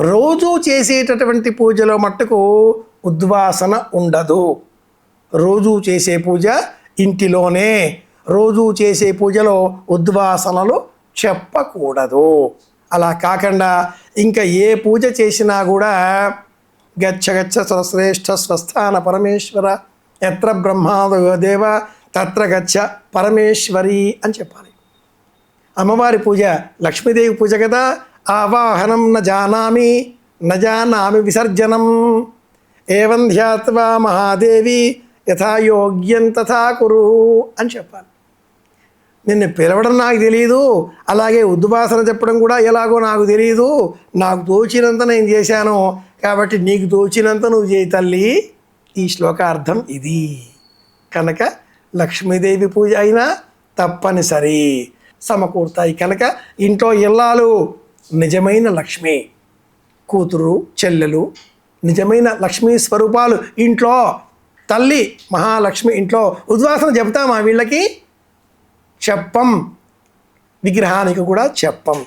రోజు చేసేటటువంటి పూజలో మట్టుకు ఉద్వాసన ఉండదు. రోజు చేసే పూజ ఇంటిలోనే. రోజు చేసే పూజలో ఉద్వాసనలు చెప్పకూడదు. అలా కాకుండా ఇంకా ఏ పూజ చేసినా కూడా గచ్చ గచ్చ స్వశ్రేష్ఠ స్వస్థాన పరమేశ్వర ఎత్ర బ్రహ్మాదయో దేవ తత్ర గచ్చ పరమేశ్వరి అని చెప్పాలి. అమ్మవారి పూజ లక్ష్మీదేవి పూజ కదా? ఆవాహనం న జానామి న జానామి విసర్జనం. ఏవం ధ్యాత్వా మహాదేవి యథాయోగ్యం తథా కురు అని చెప్పాలి. నిన్ను పిలవడం నాకు తెలియదు అలాగే ఉద్వాసన చెప్పడం కూడా ఎలాగో నాకు తెలియదు నాకు తోచినంత నేను చేశాను కాబట్టి నీకు తోచినంత నువ్వు చేయి తల్లి. ఈ శ్లోకార్థం ఇది. కనుక లక్ష్మీదేవి పూజ అయినా తప్పనిసరి. సమకూరుతాయి కనుక ఇంట్లో ఇల్లాలు నిజమైన లక్ష్మి కూతురు చెల్లెలు నిజమైన లక్ష్మీ స్వరూపాలు ఇంట్లో తల్లి మహాలక్ష్మి ఇంట్లో ఉద్వాసన చెప్తామా వీళ్ళకి? చెప్పం. విగ్రహానికి కూడా చెప్పం.